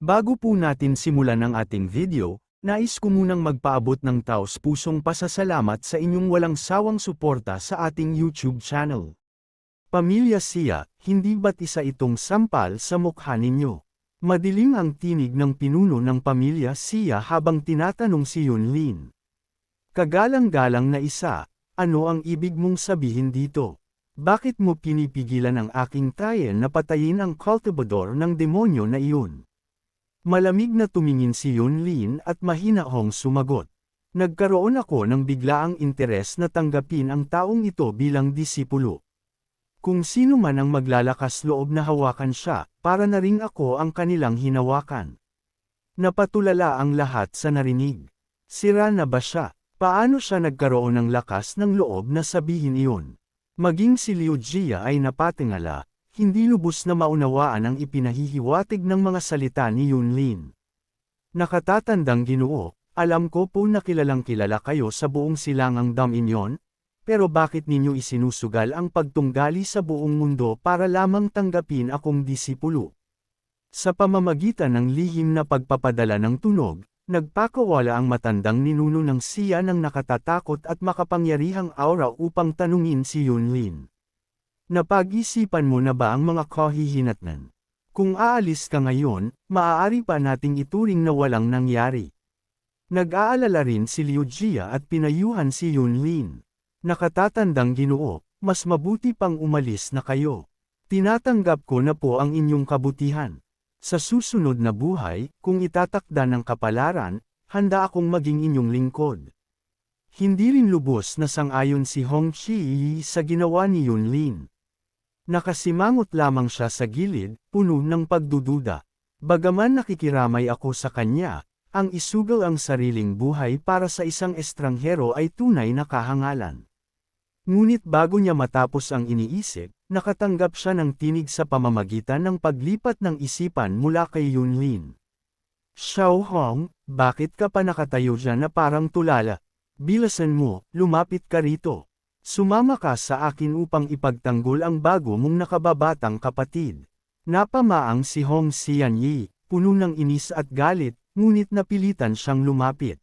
Bago po natin simulan ang ating video, nais ko munang magpaabot ng taos pusong pasasalamat sa inyong walang sawang suporta sa ating YouTube channel. Pamilya Sia, hindi ba't isa itong sampal sa mukha ninyo? Madilim ang tinig ng pinuno ng pamilya Sia habang tinatanong si Yunlin. Kagalang-galang na isa, ano ang ibig mong sabihin dito? Bakit mo pinipigilan ang aking trial na patayin ang cultivador ng demonyo na iyon? Malamig na tumingin si Yunlin at mahinahong sumagot. Nagkaroon ako ng biglaang interes na tanggapin ang taong ito bilang disipulo. Kung sino man ang maglalakas loob na hawakan siya, para na ring ako ang kanilang hinawakan. Napatulala ang lahat sa narinig. Sira na ba siya? Paano siya nagkaroon ng lakas ng loob na sabihin iyon? Maging si Liu Jia ay napatingala, hindi lubos na maunawaan ang ipinahihiwatig ng mga salita ni Yunlin. Nakatatandang ginoo, alam ko po na kilalang kilala kayo sa buong silangang Dominion, pero bakit ninyo isinusugal ang pagtunggali sa buong mundo para lamang tanggapin akong disipulo? Sa pamamagitan ng lihim na pagpapadala ng tunog, nagpakawala ang matandang ninuno ng siya ng nakatatakot at makapangyarihang aura upang tanungin si Yunlin. Napag-isipan mo na ba ang mga kahihinatnan? Kung aalis ka ngayon, maaari pa nating ituring na walang nangyari. Nag-aalala rin si Liu Jia at pinayuhan si Yunlin. Nakatatandang ginoo, mas mabuti pang umalis na kayo. Tinatanggap ko na po ang inyong kabutihan. Sa susunod na buhay, kung itatakda ng kapalaran, handa akong maging inyong lingkod. Hindi rin lubos na sangayon si Hong Chi sa ginawa ni Yunlin. Nakasimangot lamang siya sa gilid, puno ng pagdududa. Bagaman nakikiramay ako sa kanya, ang isugal ang sariling buhay para sa isang estranghero ay tunay na kahangalan. Ngunit bago niya matapos ang iniisip, nakatanggap siya ng tinig sa pamamagitan ng paglipat ng isipan mula kay Yunlin. Xiao Hong, bakit ka pa nakatayo dyan na parang tulala? Bilasan mo, lumapit ka rito. Sumama ka sa akin upang ipagtanggol ang bago mong nakababatang kapatid. Napamaang si Hong Xianyi, puno ng inis at galit, ngunit napilitan siyang lumapit.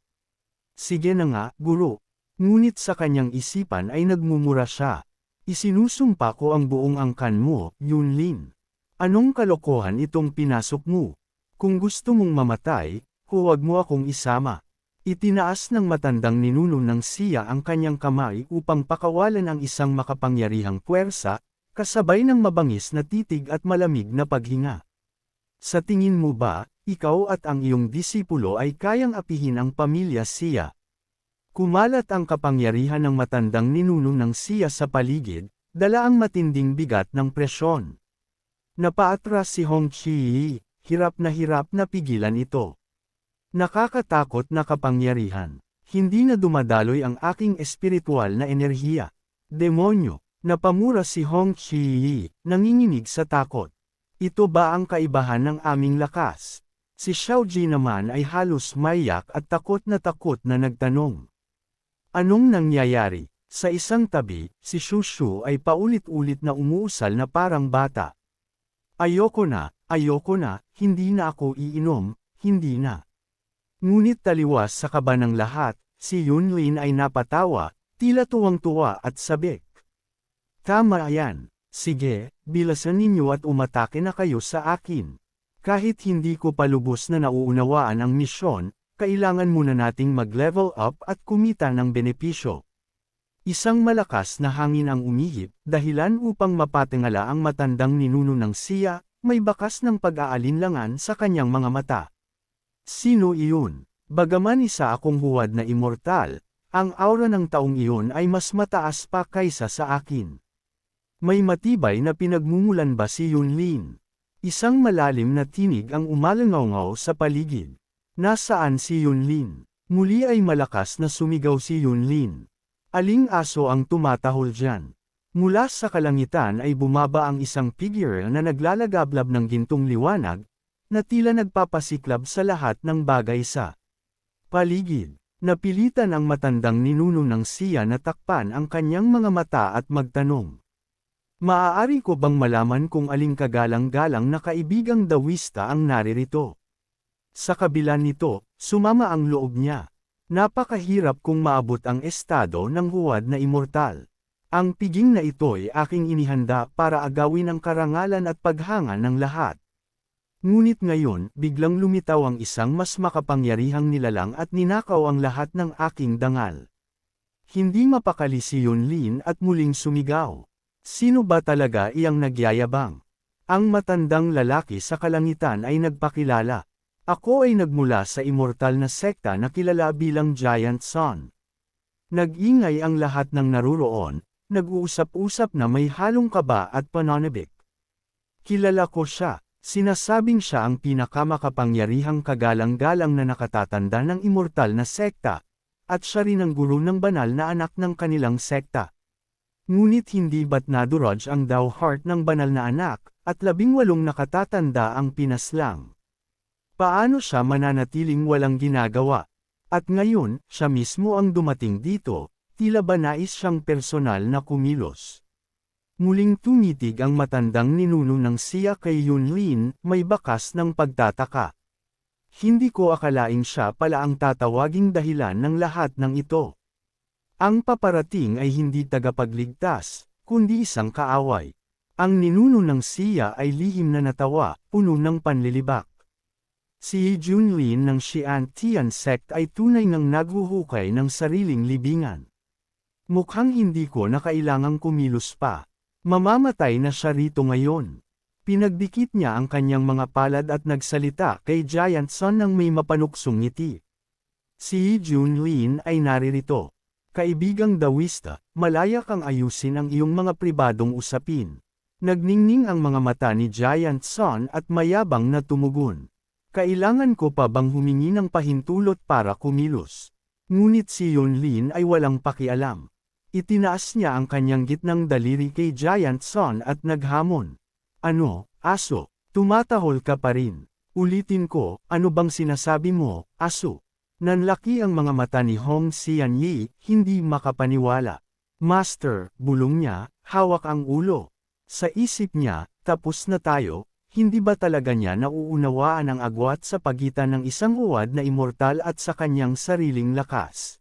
Sige na nga, guro. Ngunit sa kanyang isipan ay nagmumura siya. Isinusumpa ko ang buong angkan mo, Yunlin. Anong kalokohan itong pinasok mo? Kung gusto mong mamatay, huwag mo akong isama. Itinaas ng matandang ninuno ng siya ang kanyang kamay upang pakawalan ang isang makapangyarihang puwersa, kasabay ng mabangis na titig at malamig na paghinga. Sa tingin mo ba, ikaw at ang iyong disipulo ay kayang apihin ang pamilya siya? Kumalat ang kapangyarihan ng matandang ninuno ng siya sa paligid, dala ang matinding bigat ng presyon. Napaatras si Hong Chi, hirap na hirap na pigilan ito. Nakakatakot na kapangyarihan. Hindi na dumadaloy ang aking espiritual na enerhiya. Demonyo, napamura si Hong Chi nanginginig sa takot. Ito ba ang kaibahan ng aming lakas? Si Xiao Ji naman ay halos mayak at takot na takot na nagtanong. Anong nangyayari? Sa isang tabi, si Shu Shu ay paulit-ulit na umuusal na parang bata. Ayoko na, ayoko na, hindi na ako iinom, hindi na. Ngunit taliwas sa kaba ng lahat, si Yunlin ay napatawa, tila tuwang-tuwa at sabik. Tama yan. Sige, bilasan ninyo at umatake na kayo sa akin. Kahit hindi ko palubos na nauunawaan ang misyon, kailangan muna nating mag-level up at kumita ng benepisyo. Isang malakas na hangin ang umihip, dahilan upang mapatingala ang matandang ninuno ng siya, may bakas ng pag-aalinlangan sa kanyang mga mata. Sino iyon? Bagaman isa akong huwad na immortal, ang aura ng taong iyon ay mas mataas pa kaysa sa akin. May matibay na pinagmumulan ba si Yunlin? Isang malalim na tinig ang umalangaw sa paligid. Nasaan si Yunlin? Muli ay malakas na sumigaw si Yunlin. Aling aso ang tumatahol dyan? Mula sa kalangitan ay bumaba ang isang figure na naglalagablab ng gintong liwanag, na tila nagpapasiklab sa lahat ng bagay sa paligid. Napilitan ang matandang ninuno ng siya na takpan ang kanyang mga mata at magtanong. Maaari ko bang malaman kung aling kagalang-galang na kaibigang dawista ang naririto? Sa kabila nito, sumama ang loob niya. Napakahirap kung maabot ang estado ng huwad na immortal. Ang piging na ito'y aking inihanda para agawin ang karangalan at paghanga ng lahat. Ngunit ngayon, biglang lumitaw ang isang mas makapangyarihang nilalang at ninakaw ang lahat ng aking dangal. Hindi mapakali si Yunlin at muling sumigaw. Sino ba talaga iyang nagyayabang? Ang matandang lalaki sa kalangitan ay nagpakilala. Ako ay nagmula sa immortal na sekta na kilala bilang Giant Sun. Nag-ingay ang lahat ng naruroon, nag-uusap-usap na may halong kaba at pananabik. Kilala ko siya, sinasabing siya ang pinakamakapangyarihang kagalang-galang na nakatatanda ng immortal na sekta, at siya rin ang guro ng banal na anak ng kanilang sekta. Ngunit hindi ba't naduraj ang daw heart ng banal na anak, at labing walong nakatatanda ang pinaslang. Paano siya mananatiling walang ginagawa? At ngayon, siya mismo ang dumating dito, tila ba nais siyang personal na kumilos. Muling tumitig ang matandang ninuno ng siya kay Yunlin, may bakas ng pagtataka. Hindi ko akalaing siya pala ang tatawaging dahilan ng lahat ng ito. Ang paparating ay hindi tagapagligtas, kundi isang kaaway. Ang ninuno ng siya ay lihim na natawa, puno ng panlilibak. Si Junlin ng Xi'an Tian sect ay tunay ngang naghuhukay ng sariling libingan. Mukhang hindi ko na kailangang kumilos pa. Mamamatay na siya rito ngayon. Pinagdikit niya ang kanyang mga palad at nagsalita kay Giant Sun ng may mapanuksong ngiti. Si Junlin ay naririto. Kaibigang Dawista, malaya kang ayusin ang iyong mga pribadong usapin. Nagningning ang mga mata ni Giant Sun at mayabang na tumugon. Kailangan ko pa bang humingi ng pahintulot para kumilos? Ngunit si Yunlin ay walang pakialam. Itinaas niya ang kanyang gitnang daliri kay Giant Son at naghamon. Ano, aso, tumatahol ka pa rin. Ulitin ko, ano bang sinasabi mo, aso? Nanlaki ang mga mata ni Hong Xian Yi, hindi makapaniwala. Master, bulong niya, hawak ang ulo. Sa isip niya, tapos na tayo, hindi ba talaga niya nauunawaan ang agwat sa pagitan ng isang uwad na immortal at sa kanyang sariling lakas?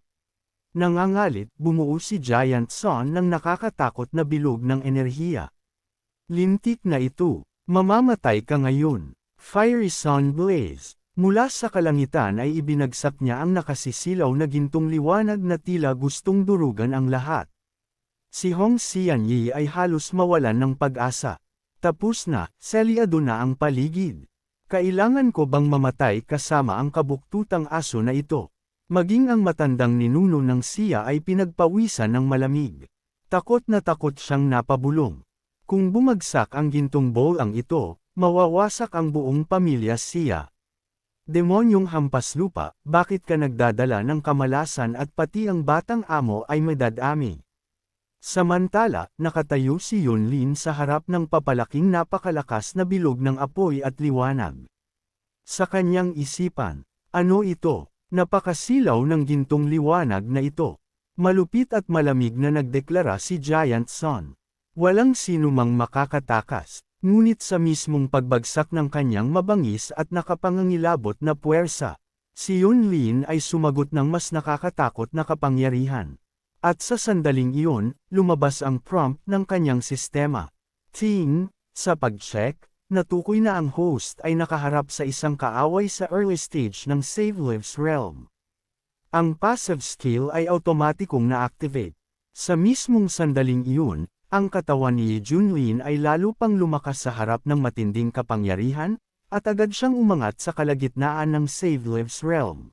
Nangangalit, bumuo si Giant Son ng nakakatakot na bilog ng enerhiya. Lintik na ito, mamamatay ka ngayon. Fiery Sun Blaze. Mula sa kalangitan ay ibinagsak niya ang nakasisilaw na gintong liwanag na tila gustong durugan ang lahat. Si Hong Xian Yi ay halos mawalan ng pag-asa. Tapos na, selyado na ang paligid. Kailangan ko bang mamatay kasama ang kabuktutang aso na ito? Maging ang matandang ninuno ng siya ay pinagpawisan ng malamig. Takot na takot siyang napabulong. Kung bumagsak ang gintong bowl ang ito, mawawasak ang buong pamilya siya. Demonyong hampas lupa, bakit ka nagdadala ng kamalasan at pati ang batang amo ay madadami? Samantala, nakatayo si Yunlin sa harap ng papalaking napakalakas na bilog ng apoy at liwanag. Sa kanyang isipan, ano ito? Napakasilaw ng gintong liwanag na ito. Malupit at malamig na nagdeklara si Giant Sun. Walang sinumang makakatakas, ngunit sa mismong pagbagsak ng kanyang mabangis at nakapangangilabot na puwersa, si Yunlin ay sumagot ng mas nakakatakot na kapangyarihan. At sa sandaling iyon, lumabas ang prompt ng kanyang sistema. Ting, sa pag-check, natukoy na ang host ay nakaharap sa isang kaaway sa early stage ng Save Lives realm. Ang passive skill ay automatikong na-activate. Sa mismong sandaling iyon, ang katawan ni Junlin ay lalo pang lumakas sa harap ng matinding kapangyarihan, at agad siyang umangat sa kalagitnaan ng Save Lives realm.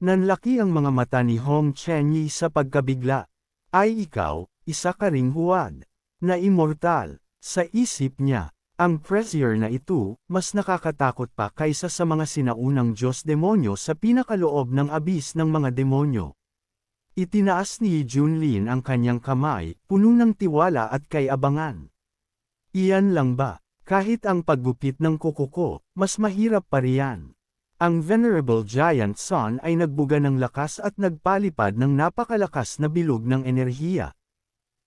Nanlaki ang mga mata ni Hong Chen Yi sa pagkabigla. Ay ikaw, isa ka ring huwad. Na immortal. Sa isip niya, ang pressure na ito, mas nakakatakot pa kaysa sa mga sinaunang Diyos-demonyo sa pinakaloob ng abis ng mga demonyo. Itinaas ni Junlin ang kanyang kamay, puno ng tiwala at kay-abangan. Iyan lang ba, kahit ang paggupit ng kuko ko, mas mahirap pa riyan. Ang Venerable Giant Sun ay nagbuga ng lakas at nagpalipad ng napakalakas na bilog ng enerhiya.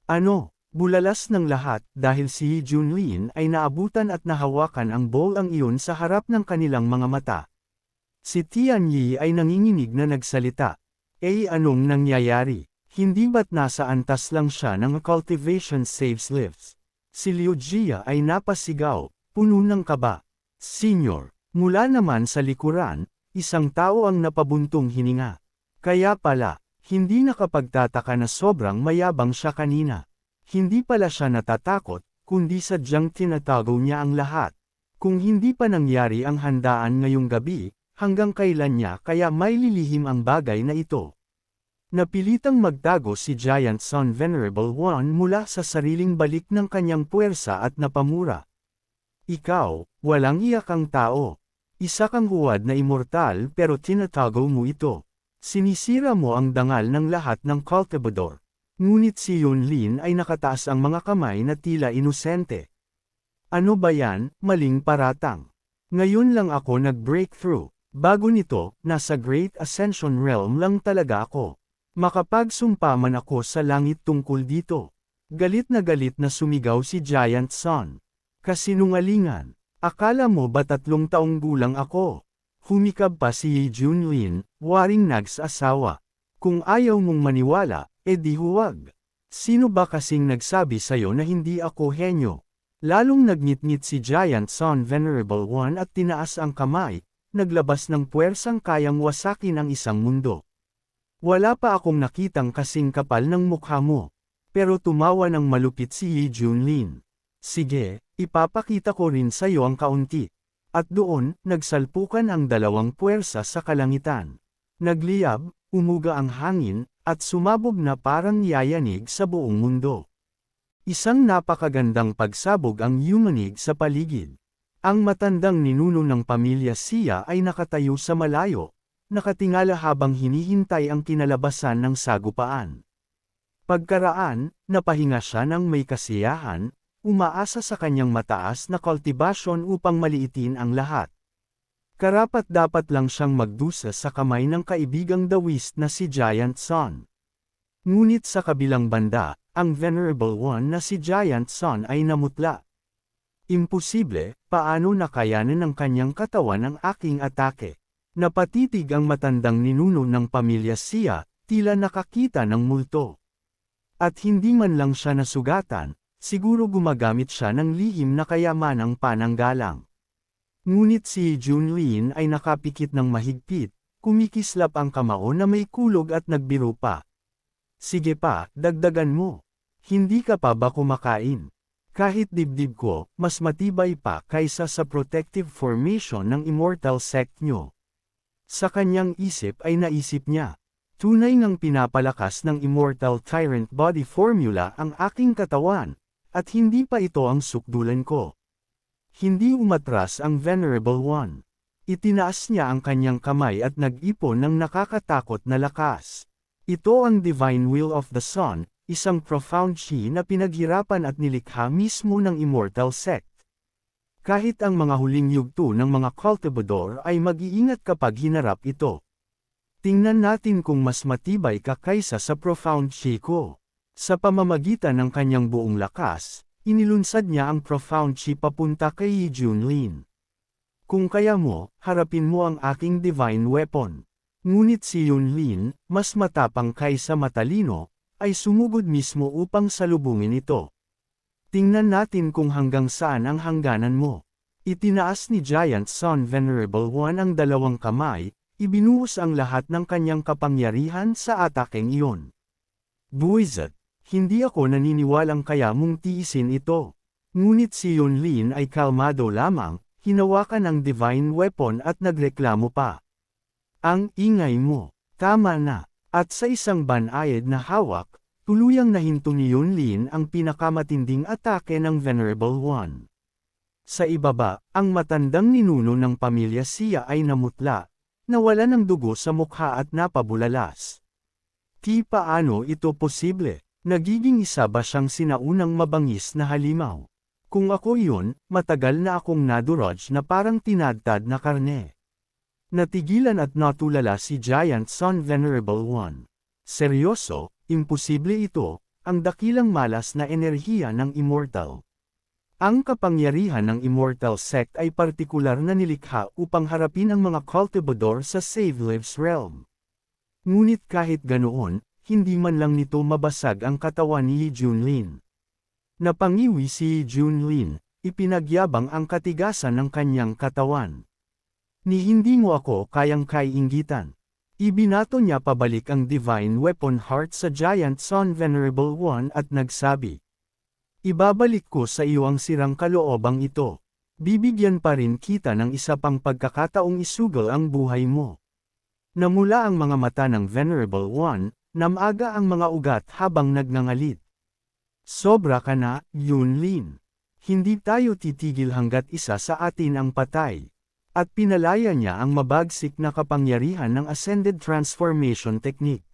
Ano, bulalas ng lahat dahil si Junlin ay naabutan at nahawakan ang bowl ang iyon sa harap ng kanilang mga mata. Si Tian Yi ay nanginginig na nagsalita. Eh anong nangyayari? Hindi ba't nasa antas lang siya ng cultivation saves lives? Si Liu Jia ay napasigaw, puno ng kaba. Senior, mula naman sa likuran, isang tao ang napabuntong hininga. Kaya pala, hindi nakapagtataka na sobrang mayabang siya kanina. Hindi pala siya natatakot, kundi sadyang tinatago niya ang lahat. Kung hindi pa nangyari ang handaan ngayong gabi, hanggang kailan niya kaya may lilihim ang bagay na ito. Napilitang magtago si Giant Son Venerable One mula sa sariling balik ng kanyang puwersa at napamura. Ikaw, walang iyak ang tao. Isa kang huwad na immortal pero tinatago mo ito. Sinisira mo ang dangal ng lahat ng cultivador. Ngunit si Yunlin ay nakataas ang mga kamay na tila inosente. Ano ba yan, maling paratang? Ngayon lang ako nag-breakthrough. Bago nito, nasa Great Ascension Realm lang talaga ako. Makapagsumpa man ako sa langit tungkol dito. Galit na galit na sumigaw si Giant Sun. Kasinungalingan. Akala mo ba tatlong taong gulang ako? Humikab pa si Yi Junlin, waring nagsasawa. Kung ayaw mong maniwala, edi huwag. Sino ba kasing nagsabi sa'yo na hindi ako henyo? Lalong nagngit-ngit si Giant Sun Venerable One at tinaas ang kamay, naglabas ng puwersang kayang wasakin ang isang mundo. Wala pa akong nakitang kasing kapal ng mukha mo. Pero tumawa ng malupit si Yi Junlin. Sige, ipapakita ko rin sa iyo ang kaunti. At doon, nagsalpukan ang dalawang puwersa sa kalangitan. Nagliyab, umuga ang hangin, at sumabog na parang yayanig sa buong mundo. Isang napakagandang pagsabog ang yumanig sa paligid. Ang matandang ninuno ng pamilya siya ay nakatayo sa malayo, nakatingala habang hinihintay ang kinalabasan ng sagupaan. Pagkaraan, napahinga siya ng may kasiyahan, umaasa sa kanyang mataas na kultibasyon upang maliitin ang lahat. Karapat dapat lang siyang magdusa sa kamay ng kaibigang dawist na si Giant Sun. Ngunit sa kabilang banda, ang Venerable One na si Giant Sun ay namutla. Imposible, paano nakayanan ng kanyang katawan ang aking atake? Napatitig ang matandang ninuno ng pamilya siya, tila nakakita ng multo. At hindi man lang siya nasugatan, siguro gumagamit siya ng lihim na kayamanang pananggalang. Ngunit si Junlin ay nakapikit ng mahigpit, kumikislap ang kamao na may kulog at nagbiro pa. Sige pa, dagdagan mo. Hindi ka pa ba kumakain? Kahit dibdib ko, mas matibay pa kaysa sa protective formation ng immortal sect nyo. Sa kanyang isip ay naisip niya, tunay ngang pinapalakas ng Immortal Tyrant Body Formula ang aking katawan, at hindi pa ito ang sukdulan ko. Hindi umatras ang Venerable One. Itinaas niya ang kanyang kamay at nag-ipon ng nakakatakot na lakas. Ito ang Divine Will of the Sun, isang profound chi na pinaghirapan at nilikha mismo ng Immortal Sect. Kahit ang mga huling yugto ng mga cultivador ay mag-iingat kapag hinarap ito. Tingnan natin kung mas matibay ka kaysa sa profound Chico. Sa pamamagitan ng kanyang buong lakas, inilunsad niya ang profound chi papunta kay Yi Junlin. Kung kaya mo, harapin mo ang aking divine weapon. Ngunit si Yunlin, mas matapang kaysa matalino, ay sumugod mismo upang salubungin ito. Tingnan natin kung hanggang saan ang hangganan mo. Itinaas ni Giant Son Venerable One ang dalawang kamay, ibinuhos ang lahat ng kanyang kapangyarihan sa atakeng iyon. Buizat, hindi ako naniniwalang kaya mong tiisin ito. Ngunit si Yunlin ay kalmado lamang, hinawakan ang divine weapon at nagreklamo pa. Ang ingay mo, tama na, at sa isang banayad na hawak, Tuluyang nahinto ni Yunlin ang pinakamatinding atake ng Venerable One. Sa ibaba, ang matandang ninuno ng pamilya siya ay namutla, nawala ng dugo sa mukha at napabulalas. Ti paano ito posible? Nagiging isa ba siyang sinaunang mabangis na halimaw? Kung ako yun, matagal na akong naduroj na parang tinadtad na karne. Natigilan at natulala si Giant Son Venerable One. Seryoso, Imposible ito, ang dakilang malas na enerhiya ng immortal. Ang kapangyarihan ng Immortal Sect ay partikular na nilikha upang harapin ang mga cultivador sa Save Lives realm. Ngunit kahit ganoon, hindi man lang nito mabasag ang katawan ni Yi Junlin. Napangiwi si Yi Junlin, ipinagyabang ang katigasan ng kanyang katawan. Ni hindi mo ako kayang kaiinggitan. Ibinato niya pabalik ang Divine Weapon Heart sa Giant Son Venerable One at nagsabi, Ibabalik ko sa iyo ang sirang kaloobang ito. Bibigyan pa rin kita ng isa pang pagkakataong isugal ang buhay mo. Namula ang mga mata ng Venerable One, namaga ang mga ugat habang nagngangalit. Sobra ka na, Yunlin. Hindi tayo titigil hanggat isa sa atin ang patay. At pinalaya niya ang mabagsik na kapangyarihan ng Ascended Transformation Technique.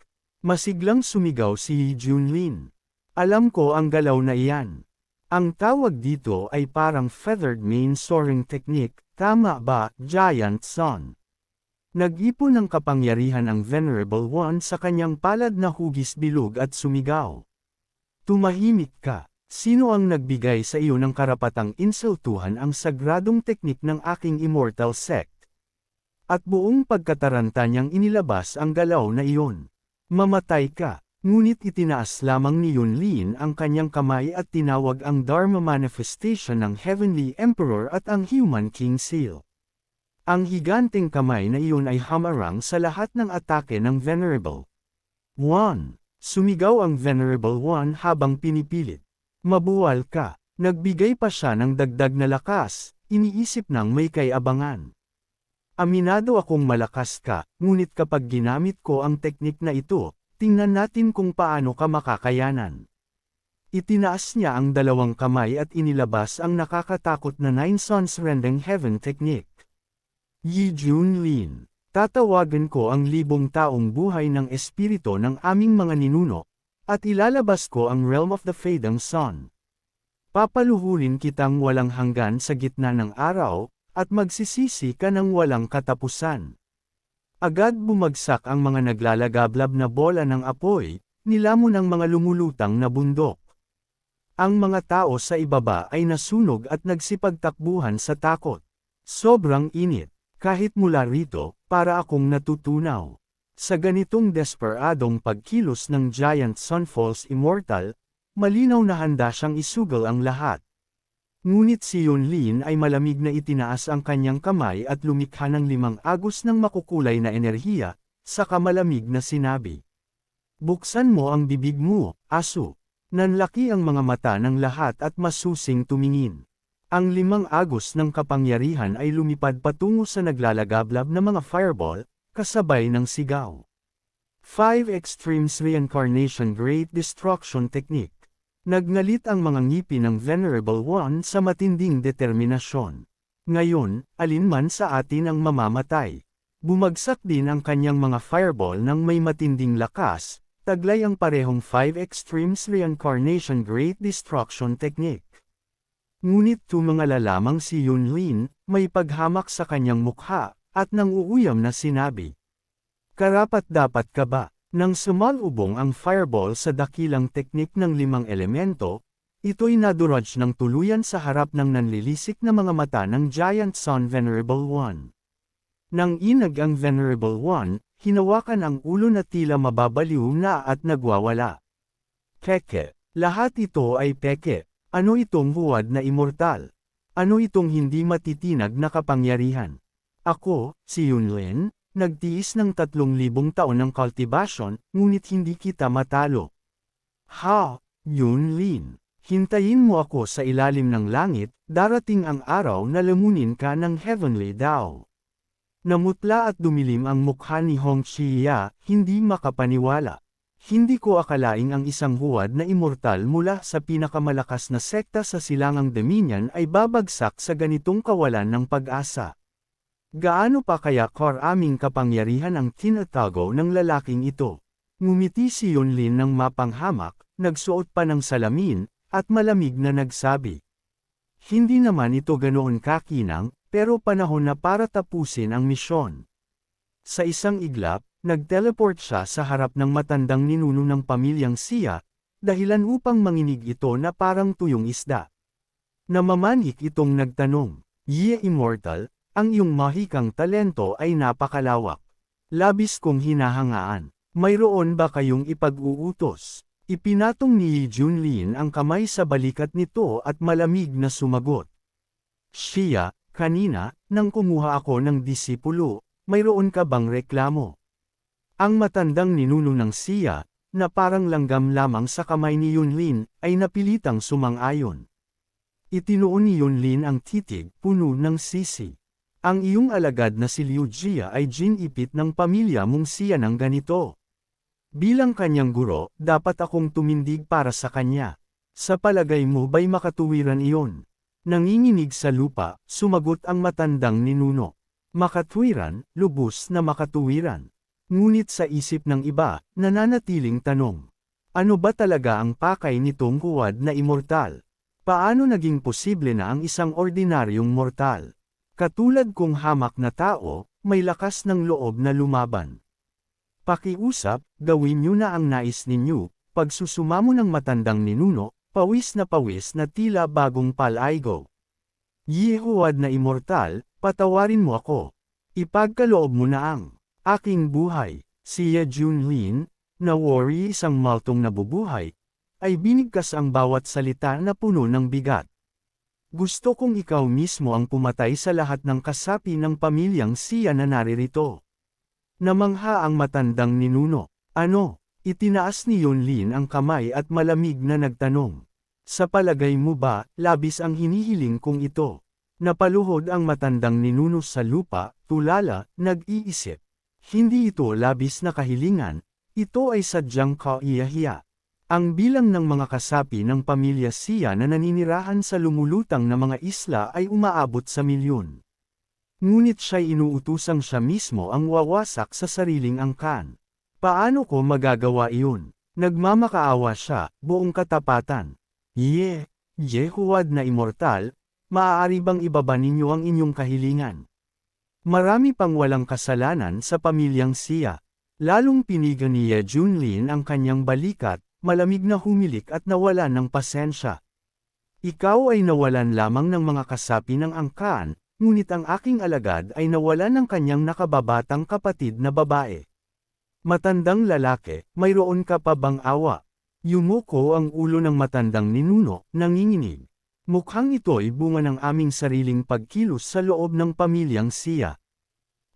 Masiglang sumigaw si Junlin. Alam ko ang galaw na iyan. Ang tawag dito ay parang feathered main soaring technique, tama ba, Giant Son? Nag-ipon ng kapangyarihan ang Venerable One sa kanyang palad na hugis bilog at sumigaw. Tumahimik ka. Sino ang nagbigay sa iyo ng karapatang insultuhan ang sagradong teknik ng aking immortal sect? At buong pagkataranta niyang inilabas ang galaw na iyon. Mamatay ka. Ngunit itinaas lamang ni Yunlin ang kanyang kamay at tinawag ang Dharma Manifestation ng Heavenly Emperor at ang Human King Seal. Ang higanteng kamay na iyon ay hamarang sa lahat ng atake ng Venerable. 1. Sumigaw ang Venerable One habang pinipilit. Mabuwal ka. Nagbigay pa siya ng dagdag na lakas, iniisip ng may kayabangan. Aminado akong malakas ka, ngunit kapag ginamit ko ang teknik na ito, Tingnan natin kung paano ka makakayanan. Itinaas niya ang dalawang kamay at inilabas ang nakakatakot na Nine Sons Rending Heaven Technique. Yi Jun Lin, tatawagan ko ang libong taong buhay ng espiritu ng aming mga ninuno, at ilalabas ko ang Realm of the Fading Sun. Papaluhurin kitang walang hanggan sa gitna ng araw, at magsisisi ka ng walang katapusan. Agad bumagsak ang mga naglalagablab na bola ng apoy, nilamon ang mga lumulutang na bundok. Ang mga tao sa ibaba ay nasunog at nagsipagtakbuhan sa takot. Sobrang init, kahit mula rito, para akong natutunaw. Sa ganitong desperadong pagkilos ng Giant Sunfalls Immortal, malinaw na handa siyang isugal ang lahat. Ngunit si Yunlin ay malamig na itinaas ang kanyang kamay at lumikha ng limang agos ng makukulay na enerhiya, sa kamalamig na sinabi. Buksan mo ang bibig mo, aso. Nanlaki ang mga mata ng lahat at masusing tumingin. Ang limang agos ng kapangyarihan ay lumipad patungo sa naglalagablab na mga fireball, kasabay ng sigaw. 5 Extremes Reincarnation Great Destruction Technique Nagngalit ang mga ngipin ng Venerable One sa matinding determinasyon. Ngayon, alinman sa atin ang mamamatay. Bumagsak din ang kanyang mga fireball ng may matinding lakas, taglay ang parehong 5 Extremes Reincarnation Great Destruction Technique. Ngunit tumangala lamang si Yunlin, may paghamak sa kanyang mukha, at nang uuyam na sinabi. Karapat dapat ka ba? Nang sumalubong ang fireball sa dakilang teknik ng limang elemento, ito'y naduraj ng tuluyan sa harap ng nanlilisik na mga mata ng Giant Sun Venerable One. Nang inag ang Venerable One, hinawakan ang ulo na tila mababaliw na at nagwawala. Peke. Lahat ito ay peke. Ano itong huwad na immortal? Ano itong hindi matitinag na kapangyarihan? Ako, si Yunlin, Nagtiis ng tatlong libong taon ng cultivation, ngunit hindi kita matalo. Ha, Yun Lin. Hintayin mo ako sa ilalim ng langit, darating ang araw na lamunin ka ng heavenly Dao. Namutla at dumilim ang mukha ni Hong Chiya, hindi makapaniwala. Hindi ko akalaing ang isang huwad na immortal mula sa pinakamalakas na sekta sa silangang Dominion ay babagsak sa ganitong kawalan ng pag-asa. Gaano pa kaya karaming kapangyarihan ang tinatago ng lalaking ito? Ngumiti si Yunlin ng mapanghamak, nagsuot pa ng salamin, at malamig na nagsabi. Hindi naman ito ganoon kakinang, pero panahon na para tapusin ang misyon. Sa isang iglap, nag-teleport siya sa harap ng matandang ninuno ng pamilyang siya, dahilan upang manginig ito na parang tuyong isda. Namamanik itong nagtanong, Ye Immortal, ang iyong mahikang talento ay napakalawak. Labis kong hinahangaan. Mayroon ba kayong ipag-uutos? Ipinatong ni Junlin ang kamay sa balikat nito at malamig na sumagot. Siya, kanina, nang kumuha ako ng disipulo, mayroon ka bang reklamo? Ang matandang ninuno ng siya, na parang langgam lamang sa kamay ni Yunlin, ay napilitang sumang-ayon. Itinuon ni Yunlin ang titig, puno ng sisi. Ang iyong alagad na si Liu Jia ay ginipit ng pamilya mong siya ng ganito. Bilang kanyang guro, dapat akong tumindig para sa kanya. Sa palagay mo ba'y makatuwiran iyon? Nanginginig sa lupa, sumagot ang matandang ninuno. Makatwiran, lubos na makatuwiran. Ngunit sa isip ng iba, nananatiling tanong. Ano ba talaga ang pakay nitong huwad na immortal? Paano naging posible na ang isang ordinaryong mortal? Katulad kong hamak na tao, may lakas ng loob na lumaban. Pakiusap, gawin niyo na ang nais ninyo, pagsusumamo ng matandang ninuno, pawis na pawis na tila bagong palaygo. Yehuwad na immortal, patawarin mo ako. Ipagkaloob mo na ang aking buhay. Siya Junlin, na worry isang maltong nabubuhay, ay binigkas ang bawat salita na puno ng bigat. Gusto kong ikaw mismo ang pumatay sa lahat ng kasapi ng pamilyang siya na naririto. Namangha ang matandang ninuno. Ano? Itinaas ni Yunlin ang kamay at malamig na nagtanong. Sa palagay mo ba, labis ang hinihiling kong ito? Napaluhod ang matandang ninuno sa lupa, tulala, nag-iisip. Hindi ito labis na kahilingan, ito ay sadyang kaiyahiya. Ang bilang ng mga kasapi ng pamilya siya na naninirahan sa lumulutang na mga isla ay umaabot sa milyon. Ngunit siya'y inuutusang siya mismo ang wawasak sa sariling angkan. Paano ko magagawa iyon? Nagmamakaawa siya, buong katapatan. Ye, Yehuwad na immortal, maaari bang ibaba ninyo ang inyong kahilingan? Marami pang walang kasalanan sa pamilyang siya. Lalong pinigan ni Ye Junlin ang kanyang balikat, malamig na humilik at nawalan ng pasensya. Ikaw ay nawalan lamang ng mga kasapi ng angkan, ngunit ang aking alagad ay nawalan ng kanyang nakababatang kapatid na babae. Matandang lalaki, mayroon ka pa bang awa? Yumuko ang ulo ng matandang ninuno, nanginginig. Mukhang ito'y bunga ng aming sariling pagkilos sa loob ng pamilyang siya.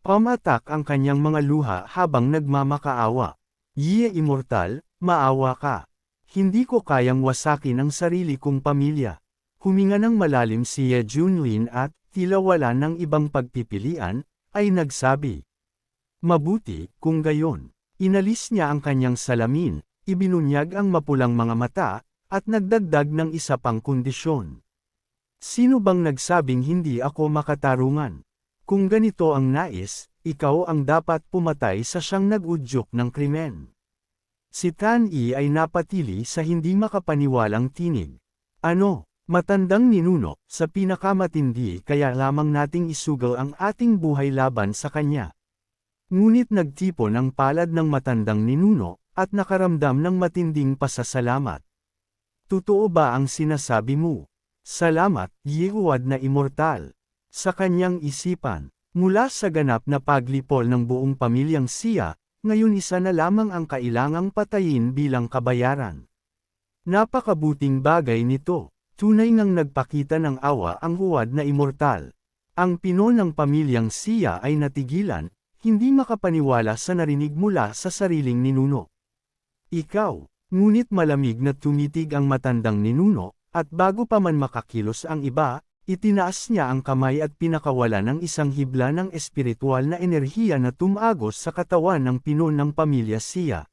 Pamatak ang kanyang mga luha habang nagmamakaawa. Ye immortal, maawa ka. Hindi ko kayang wasakin ang sarili kong pamilya. Huminga ng malalim si Ye Junlin at, tila wala ng ibang pagpipilian, ay nagsabi. Mabuti, kung gayon. Inalis niya ang kanyang salamin, ibinunyag ang mapulang mga mata, at nagdagdag ng isa pang kondisyon. Sino bang nagsabing hindi ako makatarungan? Kung ganito ang nais, ikaw ang dapat pumatay sa siyang nag-udyok ng krimen. Si Tan Yi ay napatili sa hindi makapaniwalang tinig. Ano, matandang ninuno, sa pinakamatindi kaya lamang nating isugal ang ating buhay laban sa kanya. Ngunit nagtipon ang palad ng matandang ninuno, at nakaramdam ng matinding pasasalamat. Totoo ba ang sinasabi mo? Salamat, Yehuwad na immortal. Sa kanyang isipan, mula sa ganap na paglipol ng buong pamilyang siya, ngayon isa na lamang ang kailangang patayin bilang kabayaran. Napakabuting bagay nito, tunay ngang nagpakita ng awa ang huwad na immortal. Ang pino ng pamilyang siya ay natigilan, hindi makapaniwala sa narinig mula sa sariling ninuno. Ikaw, ngunit malamig na tumitig ang matandang ninuno, at bago pa man makakilos ang iba, itinaas niya ang kamay at pinakawala ng isang hibla ng espiritual na enerhiya na tumagos sa katawan ng pino ng pamilya siya.